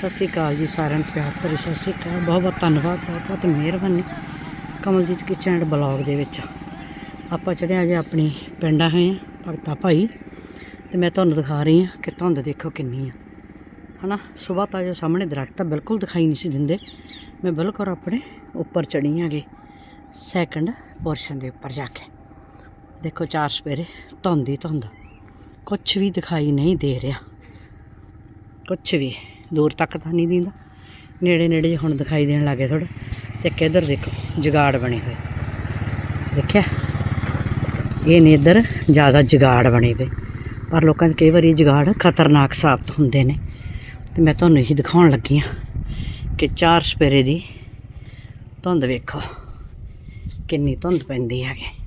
ਸਤਿ ਸ਼੍ਰੀ ਅਕਾਲ ਜੀ ਸਾਰਿਆਂ ਨੂੰ, ਪਿਆਰ ਭਰੀ ਸਤਿ ਸ਼੍ਰੀ ਅਕਾਲ। ਬਹੁਤ ਬਹੁਤ ਧੰਨਵਾਦ, ਬਹੁਤ ਬਹੁਤ ਮਿਹਰਬਾਨੀ ਕਮਲਜੀਤ ਕਿਚਨ ਐਂਡ ਬਲੌਗ ਦੇ ਵਿੱਚ। ਆਪਾਂ ਚੜਿਆ ਜੇ ਆਪਣੀ ਪਿੰਡਾਂ ਹੋਏ ਆ ਭਗਤਾ ਭਾਈ, ਤੇ ਮੈਂ ਤੁਹਾਨੂੰ ਦਿਖਾ ਰਹੀ ਹਾਂ ਕਿ ਧੁੰਦ ਦੇਖੋ ਕਿੰਨੀ ਆ। ਹਨਾ, ਸਵੇਰ ਤਾਂ ਜੋ ਸਾਹਮਣੇ ਦਰਖਤ ਤਾਂ ਬਿਲਕੁਲ ਦਿਖਾਈ ਨਹੀਂ ਸੀ ਦਿੰਦੇ। ਮੈਂ ਬਿਲਕੁਲ ਆਪਣੇ ਉੱਪਰ ਚੜੀ ਆਂਗੇ ਸੈਕੰਡ ਪੋਰਸ਼ਨ ਦੇ ਉੱਪਰ ਜਾ ਕੇ। ਦੇਖੋ ਚਾਰ ਸਪੇਰੇ ਧੁੰਦ ਹੀ ਧੁੰਦ ਕੁਝ ਵੀ ਦਿਖਾਈ ਨਹੀਂ ਦੇ ਰਿਹਾ। ਕੁਛ ਵੀ। ਦੂਰ ਤੱਕ ਤਾਂ ਨਹੀਂ ਦਿੰਦਾ। ਨੇੜੇ ਨੇੜੇ ਜਿਹੇ ਹੁਣ ਦਿਖਾਈ ਦੇਣ ਲੱਗੇ ਥੋੜਾ ਤੇ ਕਿੱਧਰ ਦੇਖੋ, ਜਗਾੜ ਬਣੇ ਹੋਏ। ਦੇਖਿਆ? ਇਹ ਨੇ ਇੱਧਰ ਜ਼ਿਆਦਾ ਜਗਾੜ ਬਣੇ ਹੋਏ। ਪਰ ਲੋਕਾਂ ਦੇ ਕਈ ਵਾਰੀ ਜਗਾੜ ਖਤਰਨਾਕ ਸਾਬਤ ਹੁੰਦੇ ਨੇ। ਤੇ ਮੈਂ ਤੁਹਾਨੂੰ ਇਹੀ ਦਿਖਾਉਣ ਲੱਗੀ ਆ ਕਿ ਚਾਰ ਸਪੇਰੇ ਦੀ ਧੁੰਦ ਵੇਖੋ। ਕਿੰਨੀ ਧੁੰਦ ਪੈਂਦੀ ਹੈਗੇ।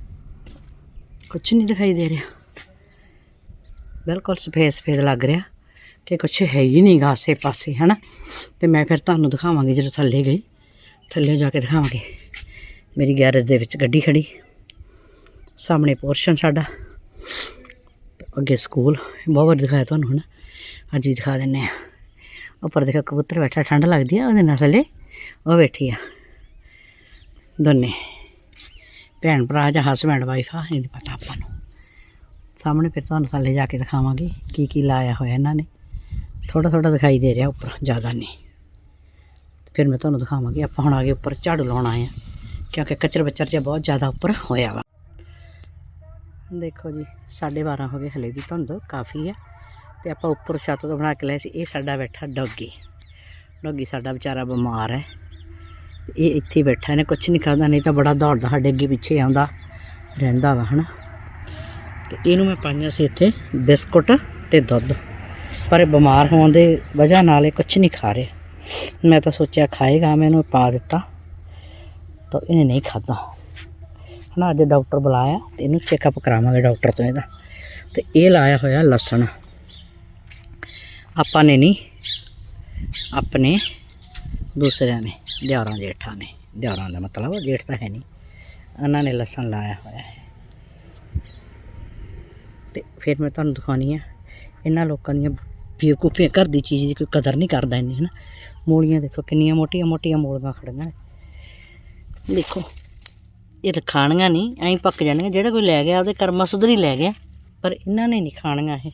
ਕੁਛ ਨਹੀਂ ਦਿਖਾਈ ਦੇ ਰਿਹਾ। ਬਿਲਕੁਲ ਸਫੇਦ ਸਫੇਦ ਲੱਗ ਰਿਹਾ। ਕਿ ਕੁਛ ਹੈ ਹੀ ਨਹੀਂ ਗਾ ਆਸੇ ਪਾਸੇ, ਹਨਾ? ਤੇ ਮੈਂ ਫਿਰ ਤੁਹਾਨੂੰ ਦਿਖਾਵਾਂਗੀ ਜਦੋਂ ਥੱਲੇ ਗਈ। ਥੱਲੇ ਜਾ ਕੇ ਦਿਖਾਵਾਂਗੇ। ਮੇਰੀ ਗੈਰੇਜ ਦੇ ਵਿੱਚ ਗੱਡੀ ਖੜੀ। ਸਾਹਮਣੇ ਪੋਰਸ਼ਨ ਸਾਡਾ। ਅੱਗੇ ਸਕੂਲ। ਬਹੁਤ ਵਾਰ ਦਿਖਾਇਆ ਤੁਹਾਨੂੰ, ਹਨਾ? ਅੱਜ ਵੀ ਦਿਖਾ ਦਿੰਨੇ ਆ। ਉੱਪਰ ਦੇਖੋ, ਕਬੂਤਰ ਬੈਠਾ, ਠੰਡ ਲੱਗਦੀ ਆ ਉਹਦੇ ਨਾਲ ਥੱਲੇ। ਉਹ ਬੈਠੀ ਆ। ਦੋਨੇ। ਭੈਣ ਭਰਾ ਜਾਂ ਹਸਬੈਂਡ ਵਾਈਫ ਆ, ਇਹ ਨਹੀਂ ਪਤਾ ਆਪਾਂ ਨੂੰ। ਸਾਹਮਣੇ ਫਿਰ ਤੁਹਾਨੂੰ ਥੱਲੇ ਜਾ ਕੇ ਦਿਖਾਵਾਂਗੇ ਕੀ ਕੀ ਲਾਇਆ ਹੋਇਆ ਇਹਨਾਂ ਨੇ। ਥੋੜਾ ਥੋੜਾ ਦਿਖਾਈ ਦੇ ਰਿਹਾ ਉੱਪਰ, ਜ਼ਿਆਦਾ ਨਹੀਂ। ਤੇ ਫਿਰ ਮੈਂ ਤੁਹਾਨੂੰ ਦਿਖਾਵਾਂਗੀ, ਆਪਾਂ ਹੁਣ ਆ ਗਏ ਉੱਪਰ ਝਾੜੂ ਲਾਉਣ ਆਏ ਆ ਕਿਉਂਕਿ ਕਚਰ ਬੱਚਰ ਜਿਹਾ ਬਹੁਤ ਜ਼ਿਆਦਾ ਉੱਪਰ ਹੋਇਆ ਵਾ। ਦੇਖੋ ਜੀ 12:30 ਹੋ ਗਏ ਹਲੇ ਵੀ ਧੁੰਦ ਕਾਫੀ ਆ, ਤੇ ਆਪਾਂ ਉੱਪਰ ਛੱਤ ਤੋਂ ਬਣਾ ਕੇ ਲਿਆ ਸੀ, ਇਹ ਸਾਡਾ ਬੈਠਾ ਡੌਗੀ। ਡੌਗੀ ਸਾਡਾ ਵਿਚਾਰਾ ਬਿਮਾਰ ਹੈ, ਤੇ ਇਹ ਇੱਥੇ ਬੈਠਾ, ਇਹਨੇ ਕੁਝ ਨਹੀਂ ਕਰਦਾ ਨਹੀਂ ਤਾਂ ਬੜਾ ਦੌੜਦਾ, ਸਾਡੇ ਅੱਗੇ ਪਿੱਛੇ ਆਉਂਦਾ ਰਹਿੰਦਾ ਵਾ, ਹਨਾ। ਤੇ ਇਹਨੂੰ ਮੈਂ ਪਾਈਆਂ ਸੀ ਇੱਥੇ ਬਿਸਕੁਟ ਤੇ ਦੁੱਧ। ਪਰ ਇਹ ਬਿਮਾਰ ਹੋਣ ਦੇ ਵਜ੍ਹਾ ਨਾਲ ਇਹ ਕੁਝ ਨਹੀਂ ਖਾ ਰਿਹਾ। ਮੈਂ ਤਾਂ ਸੋਚਿਆ ਖਾਏਗਾ ਮੈਂ ਇਹਨੂੰ ਪਾ ਦਿੱਤਾ ਤਾਂ ਇਹਨੇ ਨਹੀਂ ਖਾਦਾ ਹਨਾ, ਅੱਜ ਡਾਕਟਰ ਬੁਲਾਇਆ ਤੇ ਇਹਨੂੰ ਚੈੱਕਅਪ ਕਰਾਵਾਂਗੇ ਡਾਕਟਰ ਤੋਂ ਇਹਦਾ। ਤੇ ਇਹ ਲਾਇਆ ਹੋਇਆ ਲਸਣ। ਆਪਾਂ ਨੇ ਨਹੀਂ, ਆਪਣੇ ਦੂਸਰਿਆਂ ਨੇ ਦਿਆਰਾਂ ਜੇਠਾਂ ਨੇ। ਦਿਆਰਾਂ ਦਾ ਮਤਲਬ ਜੇਠ ਤਾਂ ਹੈ ਨਹੀਂ। ਉਹਨਾਂ ਨੇ ਲਸਣ ਲਾਇਆ ਹੋਇਆ ਹੈ। ਤੇ ਫਿਰ ਮੈਂ ਤੁਹਾਨੂੰ ਦਿਖਾਉਣੀ ਆ। ਇਹਨਾਂ ਲੋਕਾਂ ਦੀਆਂ ਬੇਵਕੂਫੀਆਂ, ਘਰ ਦੀ ਚੀਜ਼ ਦੀ ਕੋਈ ਕਦਰ ਨਹੀਂ ਕਰਦਾ ਇੰਨੀ, ਹਨਾ। ਮੂਲੀਆਂ ਦੇਖੋ, ਕਿੰਨੀਆਂ ਮੋਟੀਆਂ ਮੋਟੀਆਂ ਮੂਲੀਆਂ ਖੜੀਆਂ ਨੇ। ਦੇਖੋ, ਇਹ ਤਾਂ ਖਾਣੀਆਂ ਨਹੀਂ, ਐਂ ਪੱਕ ਜਾਣਗੀਆਂ ਜਿਹੜਾ ਕੋਈ ਲੈ ਗਿਆ, ਉਹਦੇ ਕਰਮਾਂ ਸੁਧਰੀ ਲੈ ਗਿਆ। ਪਰ ਇਹਨਾਂ ਨੇ ਨਹੀਂ ਖਾਣੀਆਂ ਇਹ।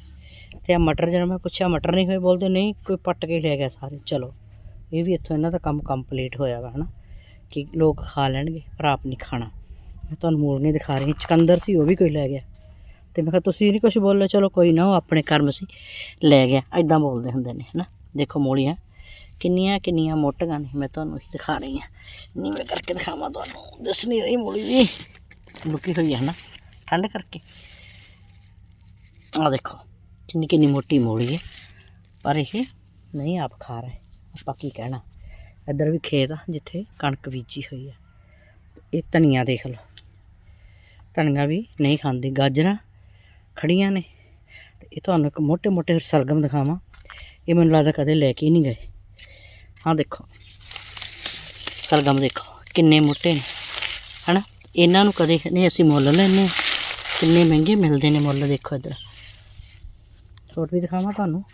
ਤੇ ਆ ਮਟਰ, ਜਦੋਂ ਮੈਂ ਪੁੱਛਿਆ, ਮਟਰ ਨਹੀਂ ਹੋਏ, ਬੋਲਦੇ, ਨਹੀਂ, ਕੋਈ ਪੱਟ ਕੇ ਲੈ ਗਿਆ ਸਾਰੇ, ਚਲੋ। ਇਹ ਵੀ ਇੱਥੋਂ ਇਹਨਾਂ ਦਾ ਕੰਮ ਕੰਪਲੀਟ ਹੋਇਆ ਵਾ, ਹਨਾ। ਕਿ ਲੋਕ ਖਾ ਲੈਣਗੇ, ਪਰ ਆਪ ਨਹੀਂ ਖਾਣਾ। ਮੈਂ ਤੁਹਾਨੂੰ ਮੂਲੀਆਂ ਦਿਖਾ ਰਹੀ ਹਾਂ। ਚਕੰਦਰ ਸੀ, ਉਹ ਵੀ ਕੋਈ ਲੈ ਗਿਆ। ਤੇ ਮੈਂ ਕਿਹਾ, ਤੁਸੀਂ ਨਹੀਂ ਕੁਝ ਬੋਲੇ ਚਲੋ ਕੋਈ ਨਾ, ਉਹ ਆਪਣੇ ਕਰਮ ਸੀ। ਲੈ ਗਿਆ ਐਦਾਂ ਬੋਲਦੇ ਹੁੰਦੇ ਨੇ, ਹਨਾ? ਦੇਖੋ ਮੂਲੀਆਂ ਕਿੰਨੀਆਂ ਕਿੰਨੀਆਂ ਮੋਟੀਆਂ ਨੇ, ਮੈਂ ਤੁਹਾਨੂੰ ਇਹ ਦਿਖਾ ਰਹੀ ਹਾਂ। ਨੀਵੇਂ ਕਰਕੇ ਦਿਖਾਵਾਂ ਤੁਹਾਨੂੰ, ਦਿਸ ਨਹੀਂ ਰਹੀ ਮੂਲੀ ਵੀ ਲੁਕੀ ਹੋਈ ਹੈ ਨਾ ਠੰਡ ਕਰਕੇ। ਆ ਦੇਖੋ, ਕਿੰਨੀ ਕਿੰਨੀ ਮੋਟੀ ਮੂਲੀ ਹੈ। ਪਰ ਇਹ ਨਹੀਂ ਆਪ ਖਾ ਰਹੇ, ਆਪਾਂ ਕੀ ਕਹਿਣਾ? ਇੱਧਰ ਵੀ ਖੇਤ ਆ, ਜਿੱਥੇ ਕਣਕ ਬੀਜੀ ਹੋਈ ਹੈ ਇਹ ਧਨੀਆ ਦੇਖ ਲਓ। ਧਨੀਆ ਵੀ ਨਹੀਂ ਖਾਂਦੇ, ਗਾਜਰਾਂ ਖੜੀਆਂ ਨੇ। ਤੇ ਇਹ ਤੁਹਾਨੂੰ ਇੱਕ ਮੋٹے-ਮੋٹے ਸਰਗਮ ਦਿਖਾਵਾਂ। ਇਹ ਮੈਨੂੰ ਲੱਗਦਾ ਕਦੇ ਲੈ ਕੇ ਨਹੀਂ ਗਏ। ਹਾਂ ਦੇਖੋ। ਸਰਗਮ ਦੇਖੋ। ਕਿੰਨੇ ਮੋٹے ਨੇ। ਹਨਾ? ਇਹਨਾਂ ਨੂੰ ਕਦੇ ਨਹੀਂ ਅਸੀਂ ਮੁੱਲ ਲੈਨੇ ਕਿੰਨੇ ਮਹਿੰਗੇ ਮਿਲਦੇ ਨੇ ਮੁੱਲ ਦੇਖੋ ਇੱਧਰ। ਹੋਰ ਵੀ ਦਿਖਾਵਾਂ ਤੁਹਾਨੂੰ।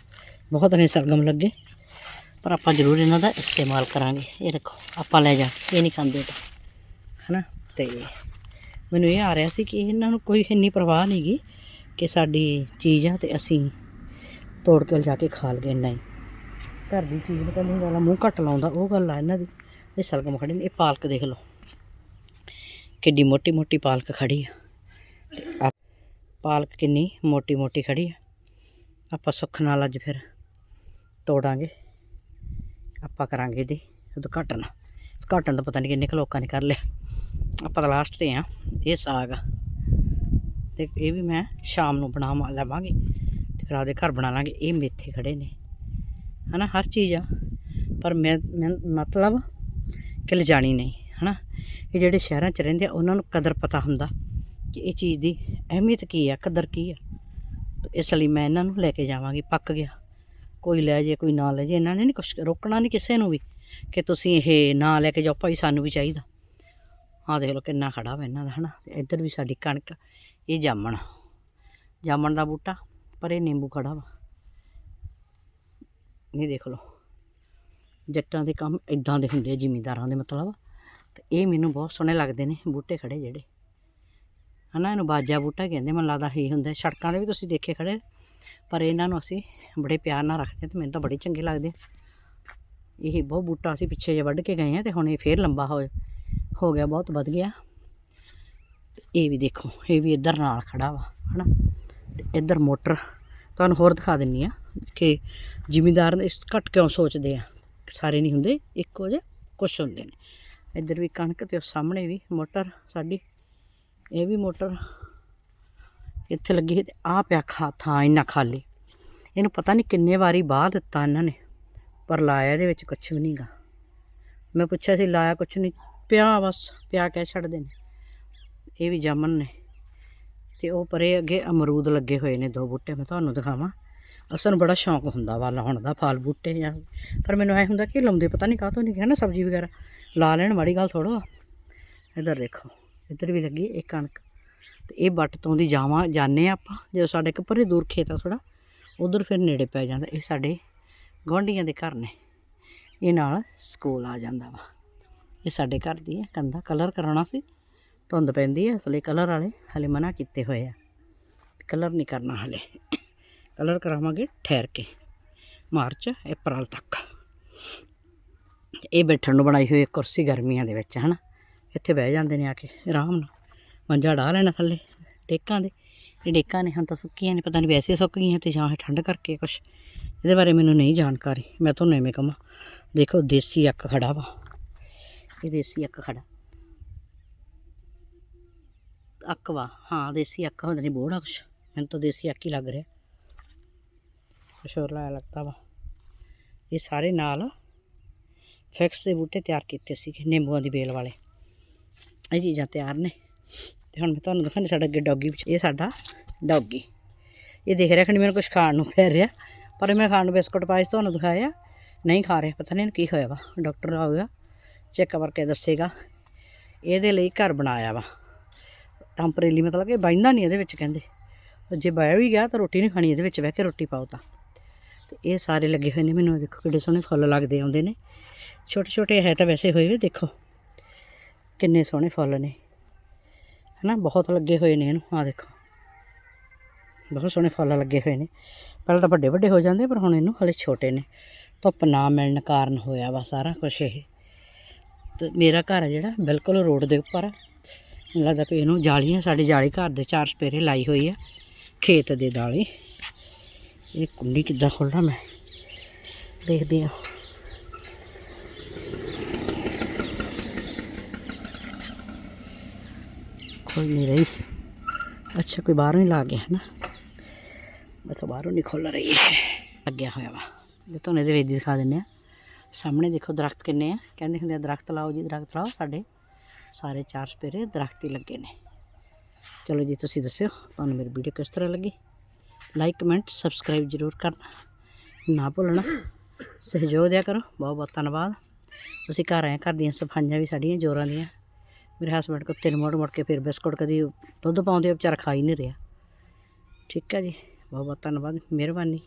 ਬਹੁਤ ਨੇ ਸਰਗਮ ਲੱਗੇ। ਪਰ ਆਪਾਂ ਜ਼ਰੂਰ ਇਹਨਾਂ ਦਾ ਇਸਤੇਮਾਲ ਕਰਾਂਗੇ। ਇਹ ਰੱਖੋ ਆਪਾਂ ਲੈ ਜਾ ਇਹ ਨਹੀਂ ਖਾਂਦੇ ਤਾਂ। ਹਨਾ? ਤੇ ਮੈਨੂੰ ਇਹ ਆ ਰਿਹਾ ਸੀ ਕਿ ਇਹਨਾਂ ਨੂੰ ਕੋਈ ਇੰਨੀ ਪਰਵਾਹ ਨਹੀਂਗੀ ਕਿ ਸਾਡੀ ਚੀਜ਼ ਆ ਤੇ ਅਸੀਂ ਤੋੜ ਕੇ ਲਿਜਾ ਕੇ ਖਾ ਲਈਏ, ਨਹੀਂ। ਘਰ ਦੀ ਚੀਜ਼ ਨੂੰ ਕਹਿੰਦੇ ਵਾਲਾ ਮੂੰਹ ਘੱਟ ਲਾਉਂਦਾ, ਉਹ ਗੱਲ ਆ ਇਹਨਾਂ ਦੀ। ਇਹ ਸਲਗਮ ਖੜੇ ਨੇ, ਇਹ ਪਾਲਕ ਦੇਖ ਲਓ। ਕਿੱਡੀ ਮੋਟੀ ਮੋਟੀ ਪਾਲਕ ਖੜੀ ਆ। ਤੇ ਪਾਲਕ ਕਿੰਨੀ ਮੋਟੀ ਮੋਟੀ ਖੜੀ ਆ। ਆਪਾਂ ਸੁੱਖ ਨਾਲ ਅੱਜ ਫਿਰ ਤੋੜਾਂਗੇ। ਆਪਾਂ ਕਰਾਂਗੇ ਇਹਦੀ ਉਦਘਾਟਨ। ਉਦਘਾਟਨ ਦਾ ਪਤਾ ਨਹੀਂ ਕਿੰਨੇ ਕੁ ਲੋਕਾਂ ਨੇ ਕਰ ਲਿਆ। ਆਪਾਂ ਤਾਂ ਲਾਸਟ ਤੇ ਆ। ਇਹ ਸਾਗ ਆ। ਤੇ ਇਹ ਵੀ ਮੈਂ ਸ਼ਾਮ ਨੂੰ ਬਣਾ ਲਵਾਂਗੇ ਤੇ ਫਿਰ ਆਪਦੇ ਘਰ ਬਣਾ ਲਾਂਗੇ। ਇਹ ਮੇਥੇ ਖੜੇ ਨੇ। ਹਨਾ, ਹਰ ਚੀਜ਼ ਆ। ਪਰ ਮੈਂ ਮੈਂ ਮਤਲਬ ਕਿ ਲਿਜਾਣੀ ਨਹੀਂ, ਹਨਾ। ਇਹ ਜਿਹੜੇ ਸ਼ਹਿਰਾਂ 'ਚ ਰਹਿੰਦੇ ਆ, ਉਹਨਾਂ ਨੂੰ ਕਦਰ ਪਤਾ ਹੁੰਦਾ ਕਿ ਇਹ ਚੀਜ਼ ਦੀ ਅਹਿਮੀਅਤ ਕੀ ਆ, ਕਦਰ ਕੀ ਆ। ਤੇ ਇਸ ਲਈ ਮੈਂ ਇਹਨਾਂ ਨੂੰ ਲੈ ਕੇ ਜਾਵਾਂਗੀ, ਪੱਕ ਗਿਆ। ਕੋਈ ਲੈ ਜੇ, ਕੋਈ ਨਾ ਲੈ ਜੇ, ਇਹਨਾਂ ਨੇ ਨਹੀਂ ਕੁਛ ਰੋਕਣਾ ਨਹੀਂ ਕਿਸੇ ਨੂੰ ਵੀ ਕਿ ਤੁਸੀਂ ਇਹ ਨਾ ਲੈ ਕੇ ਜਾਓ, ਭਾਈ ਸਾਨੂੰ ਵੀ ਚਾਹੀਦਾ। ਆਹ ਦੇਖ ਲਓ ਕਿੰਨਾ ਖੜਾ ਵਾ ਇਹਨਾਂ ਦਾ, ਹਨਾ। ਤੇ ਇੱਧਰ ਵੀ ਸਾਡੀ ਕਣਕ ਇਹ ਜਾਮਣ। ਜਾਮਣ ਦਾ ਬੂਟਾ, ਪਰ ਇਹ ਨਿੰਬੂ ਖੜਾ ਵਾ। ਇਹ ਦੇਖ ਲਓ, ਜੱਟਾਂ ਦੇ ਕੰਮ ਇਦਾਂ ਦੇ ਹੁੰਦੇ ਆ, ਜ਼ਿਮੀਂਦਾਰਾਂ ਦੇ ਮਤਲਬ। ਤੇ ਇਹ ਮੈਨੂੰ ਬਹੁਤ ਸੋਹਣੇ ਲੱਗਦੇ ਨੇ, ਬੂਟੇ ਖੜੇ ਜਿਹੜੇ। ਹਨਾ, ਇਹਨੂੰ ਬਾਜਾ ਬੂਟਾ ਕਹਿੰਦੇ ਮੈਨੂੰ ਲੱਗਦਾ ਇਹ ਹੁੰਦਾ। ਸੜਕਾਂ ਦੇ ਵੀ ਤੁਸੀਂ ਦੇਖੇ ਖੜੇ ਪਰ ਇਹਨਾਂ ਨੂੰ ਅਸੀਂ ਬੜੇ ਪਿਆਰ ਨਾਲ ਰੱਖਦੇ ਹਾਂ ਤੇ ਮੈਨੂੰ ਤਾਂ ਬੜੇ ਚੰਗੇ ਲੱਗਦੇ ਇਹ ਬਹੁਤ ਬੂਟਾ ਅਸੀਂ ਪਿੱਛੇ ਜੇ ਵੱਢ ਕੇ ਗਏ ਆ, ਤੇ ਹੁਣ ਇਹ ਫੇਰ ਲੰਬਾ ਹੋ ਹੋ ਗਿਆ, ਬਹੁਤ ਵੱਧ ਗਿਆ। ਇਹ ਵੀ ਦੇਖੋ, ਇਹ ਵੀ ਇੱਧਰ ਨਾਲ ਖੜਾ ਵਾ, ਹਨਾ? ਤੇ ਇੱਧਰ ਮੋਟਰ, ਤੁਹਾਨੂੰ ਹੋਰ ਦਿਖਾ ਦਿੰਨੀ ਆ ਕਿ ਜ਼ਿਮੀਂਦਾਰ ਇਸ ਘੱਟ ਕਿਉਂ ਸੋਚਦੇ ਆ? ਸਾਰੇ ਨਹੀਂ ਹੁੰਦੇ, ਇੱਕੋ ਜਿਹੇ ਕੁਛ ਹੁੰਦੇ ਨੇ। ਇੱਧਰ ਵੀ ਕਣਕ ਤੇ ਉਹ ਸਾਹਮਣੇ ਵੀ ਮੋਟਰ ਸਾਡੀ, ਇਹ ਵੀ ਮੋਟਰ ਇੱਥੇ ਲੱਗੀ ਸੀ ਤੇ ਆ ਪਿਆ ਖਾ, ਥਾਂ ਇੰਨਾ ਖਾਲੀ। ਇਹਨੂੰ ਪਤਾ ਨਹੀਂ ਕਿੰਨੇ ਵਾਰੀ ਬਾਹ ਦਿੱਤਾ ਇਹਨਾਂ ਨੇ, ਪਰ ਲਾਇਆ ਇਹਦੇ ਵਿੱਚ ਕੁਛ ਵੀ ਨਹੀਂਗਾ ਮੈਂ ਪੁੱਛਿਆ ਸੀ, ਲਾਇਆ ਕੁਛ ਨਹੀਂ, ਪਿਆ ਬਸ, ਪਿਆ ਕਹਿ ਛੱਡਦੇ ਨੇ। ਇਹ ਵੀ ਜਾਮਨ ਨੇ। ਤੇ ਉਹ ਪਰੇ ਅੱਗੇ ਅਮਰੂਦ ਲੱਗੇ ਹੋਏ ਨੇ ਦੋ ਬੂਟੇ, ਮੈਂ ਤੁਹਾਨੂੰ ਦਿਖਾਵਾਂ। ਅਸਾਂ ਨੂੰ ਬੜਾ ਸ਼ੌਂਕ ਹੁੰਦਾ ਵਾ ਲਾਉਣ ਦਾ, ਫਲ ਬੂਟੇ ਜਾਂ ਪਰ ਮੈਨੂੰ ਐ ਹੁੰਦਾ ਕਿ ਲਾਉਂਦੇ ਪਤਾ ਨਹੀਂ ਕਾਹਤੋਂ ਨਹੀਂ ਹੈ ਨਾ ਸਬਜ਼ੀ ਵਗੈਰਾ। ਲਾ ਲੈਣ, ਮਾੜੀ ਗੱਲ ਥੋੜੋ ਇੱਧਰ ਦੇਖੋ, ਇੱਧਰ ਵੀ ਲੱਗੀ ਇਹ ਕਣਕ। ਤੇ ਇਹ ਵੱਟ ਤੋਂ ਦੀ ਜਾਵਾਂ, ਜਾਂਦੇ ਹਾਂ ਆਪਾਂ। ਜਦੋਂ ਸਾਡੇ ਇੱਕ ਪਰੇ ਦੂਰ ਖੇਤ ਆ ਥੋੜਾ ਉਧਰ ਫਿਰ ਨੇੜੇ ਪੈ ਜਾਂਦਾ। ਇਹ ਸਾਡੇ ਗੁਆਂਢੀਆਂ ਦੇ ਘਰ ਨੇ। ਇਹ ਨਾਲ ਸਕੂਲ ਆ ਜਾਂਦਾ ਵਾ। ਇਹ ਸਾਡੇ ਘਰ ਦੀ ਹੈ, ਕੰਧਾ, ਕਲਰ ਕਰਾਉਣਾ ਸੀ। ਧੁੰਦ ਪੈਂਦੀ ਹੈ ਇਸ ਲਈ ਕਲਰ ਵਾਲੇ ਹਲੇ ਮਨਾ ਕੀਤੇ ਹੋਏ ਆ। ਕਲਰ ਨਹੀਂ ਕਰਨਾ ਹਲੇ। ਕਲਰ ਕਰਾਵਾਂਗੇ ਠਹਿਰ ਕੇ, ਮਾਰਚ, ਅਪ੍ਰੈਲ ਤੱਕ। ਇਹ ਬੈਠਣ ਨੂੰ ਬਣਾਈ ਹੋਈ ਕੁਰਸੀ ਗਰਮੀਆਂ ਦੇ ਵਿੱਚ, ਹਨਾ? ਇੱਥੇ ਬਹਿ ਜਾਂਦੇ ਨੇ ਆ ਕੇ, ਆਰਾਮ ਨਾਲ। ਮੰਜਾ ਢਾ ਲੈਣਾ ਥੱਲੇ, ਡੇਕਾਂ ਦੇ। ਇਹ ਡੇਕਾਂ ਨੇ ਹੁਣ ਤਾਂ ਸੁੱਕੀਆਂ ਨੇ, ਪਤਾ ਨਹੀਂ ਵੈਸੇ ਸੁੱਕ ਗਈਆਂ ਤੇ ਜਾਂ ਇਹ ਠੰਡ ਕਰਕੇ ਕੁਛ। ਇਹਦੇ ਬਾਰੇ ਮੈਨੂੰ ਨਹੀਂ ਜਾਣਕਾਰੀ, ਮੈਂ ਤੁਹਾਨੂੰ ਐਵੇਂ ਕਹਾਂ। ਦੇਖੋ, ਦੇਸੀ ਅੱਕ ਖੜਾ ਵਾ। ਇਹ ਦੇਸੀ ਅੱਕ ਖੜਾ। ਅੱਕ ਵਾ। ਹਾਂ, ਦੇਸੀ ਅੱਕ ਹੁੰਦਾ ਨਹੀਂ ਬੋੜਾ ਕੁਛ। ਮੈਨੂੰ ਤਾਂ ਦੇਸੀ ਅੱਕ ਹੀ ਲੱਗ ਰਿਹਾ। ਕੁਛ ਹੋਰ ਲਾਇਆ ਲੱਗਦਾ ਵਾ। ਇਹ ਸਾਰੇ ਨਾਲ ਫਿਕਸ ਦੇ ਬੂਟੇ ਤਿਆਰ ਕੀਤੇ ਸੀਗੇ, ਨਿੰਬੂਆਂ ਦੀ ਬੇਲ ਵਾਲੇ। ਇਹ ਚੀਜ਼ਾਂ ਤਿਆਰ ਨੇ। ਤੇ ਹੁਣ ਮੈਂ ਤੁਹਾਨੂੰ ਦਿਖਾਉਂਦੀ ਸਾਡਾ ਅੱਗੇ ਡੌਗੀ ਇਹ ਸਾਡਾ ਡੌਗੀ। ਇਹ ਦੇਖ ਰਿਹਾ ਕਿ ਮੈਨੂੰ ਕੁਝ ਖਾਣ ਨੂੰ ਪੈ ਰਿਹਾ। ਪਰ ਮੈਂ ਖਾਣ ਨੂੰ ਬਿਸਕੁਟ ਪਾਏ ਸੀ, ਤੁਹਾਨੂੰ ਦਿਖਾਇਆ ਨਹੀਂ ਖਾ ਰਿਹਾ, ਪਤਾ ਨਹੀਂ ਇਹਨੂੰ ਕੀ ਹੋਇਆ ਵਾ। ਡਾਕਟਰ ਆਊਗਾ, ਚੈੱਕ ਕਰਕੇ ਦੱਸੇਗਾ। ਇਹਦੇ ਲਈ ਘਰ ਬਣਾਇਆ ਵਾ। ਟੈਂਪਰੇਰੀ ਮਤਲਬ ਕਿ ਬੈਠਦਾ ਨਹੀਂ ਇਹਦੇ ਵਿੱਚ ਕਹਿੰਦੇ। ਜੇ ਬਹਿ ਵੀ ਗਿਆ ਤਾਂ ਰੋਟੀ ਨਹੀਂ ਖਾਣੀ ਇਹਦੇ ਵਿੱਚ, ਬਹਿ ਕੇ ਰੋਟੀ ਪਾਓ ਤਾਂ। ਤੇ ਇਹ ਸਾਰੇ ਲੱਗੇ ਹੋਏ ਨੇ ਮੈਨੂੰ ਦੇਖੋ ਕਿੱਡੇ ਸੋਹਣੇ ਫੁੱਲ ਲੱਗਦੇ ਆਉਂਦੇ ਨੇ। ਛੋਟੇ ਛੋਟੇ ਹੈ ਤਾਂ ਵੈਸੇ ਹੋਏ ਵੇ, ਦੇਖੋ। ਕਿੰਨੇ ਸੋਹਣੇ ਫੁੱਲ ਨੇ। ਹਨਾ, ਬਹੁਤ ਲੱਗੇ ਹੋਏ ਨੇ ਇਹਨੂੰ ਆ ਦੇਖੋ। ਬਹੁਤ ਸੋਹਣੇ ਫੁੱਲ ਲੱਗੇ ਹੋਏ ਨੇ। ਪਹਿਲਾਂ ਤਾਂ ਵੱਡੇ ਵੱਡੇ ਹੋ ਜਾਂਦੇ, ਪਰ ਹੁਣ ਇਹਨੂੰ ਹਲੇ ਛੋਟੇ ਨੇ। ਧੁੱਪ ਨਾ ਮਿਲਣ ਕਾਰਨ ਹੋਇਆ ਵਾ ਸਾਰਾ ਕੁਝ ਇਹ। ਤੇ ਮੇਰਾ ਘਰ ਹੈ ਜਿਹੜਾ, ਬਿਲਕੁਲ ਰੋਡ ਦੇ ਉੱਪਰ ਲੱਗਦਾ ਕਿ ਇਹਨੂੰ ਜਾਲੀ ਜਾਲੀਆਂ ਸਾਡੇ ਜਾਲੀ ਘਰ ਦੇ ਚਾਰ ਸਪੇਰੇ ਲਾਈ ਹੋਈ ਆ, ਖੇਤ ਦੇ ਦਾਲੇ। ਇਹ ਕੁੰਡੀ ਕਿੱਦਾਂ ਖੋਲ੍ਹਾਂ ਮੈਂ? ਦੇਖਦੇ ਆ ਖੁੱਲ ਨਹੀਂ ਰਹੀ। ਅੱਛਾ, ਕੋਈ ਬਾਹਰੋਂ ਹੀ ਲਾ ਗਿਆ ਹੈ ਨਾ ਬਸ ਬਾਹਰੋਂ ਨਹੀਂ ਖੁੱਲ ਰਹੀ। ਹੈ ਲੱਗਿਆ ਹੋਇਆ ਵਾ। ਜੇ ਤੁਹਾਨੂੰ ਇਹਦੇ ਵਿੱਚ ਦਿਖਾ ਦਿੰਦੇ ਆ ਸਾਹਮਣੇ ਦੇਖੋ ਦਰਖਤ ਕਿੰਨੇ ਆ। ਕਹਿੰਦੇ ਹੁੰਦੇ ਆ, ਦਰਖਤ ਲਾਓ ਜੀ, ਦਰਖਤ ਲਾਓ ਸਾਡੇ। ਸਾਰੇ ਚਾਰ ਸਪੇਰੇ ਦਰਖਤ ਹੀ ਲੱਗੇ ਨੇ। ਚਲੋ ਜੀ ਤੁਸੀਂ ਦੱਸਿਓ ਤੁਹਾਨੂੰ ਮੇਰੀ ਵੀਡੀਓ ਕਿਸ ਤਰ੍ਹਾਂ ਲੱਗੀ? ਲਾਈਕ ਕਮੈਂਟ ਸਬਸਕ੍ਰਾਈਬ ਜ਼ਰੂਰ ਕਰਨਾ। ਨਾ ਭੁੱਲਣਾ। ਸਹਿਯੋਗ ਦਿਆ ਕਰੋ। ਬਹੁਤ ਬਹੁਤ ਧੰਨਵਾਦ। ਅਸੀਂ ਘਰ ਆਏ ਘਰ ਦੀਆਂ ਸਫਾਈਆਂ ਵੀ ਸਾਡੀਆਂ ਜੋਰਾਂ ਦੀਆਂ। ਮੇਰੇ ਹਸਬੰਡ ਕੁੱਤੇ ਤਿੰਨ ਮੋੜ ਮੋੜ ਕੇ ਫਿਰ ਬਿਸਕੁਟ ਕਦੀ ਦੁੱਧ ਪਾਉਂਦੇ ਆ, ਵਿਚਾਰਾ ਖਾ ਹੀ ਨਹੀਂ ਰਿਹਾ। ਠੀਕ ਹੈ ਜੀ। ਬਹੁਤ ਬਹੁਤ ਧੰਨਵਾਦ। ਮਿਹਰਬਾਨੀ।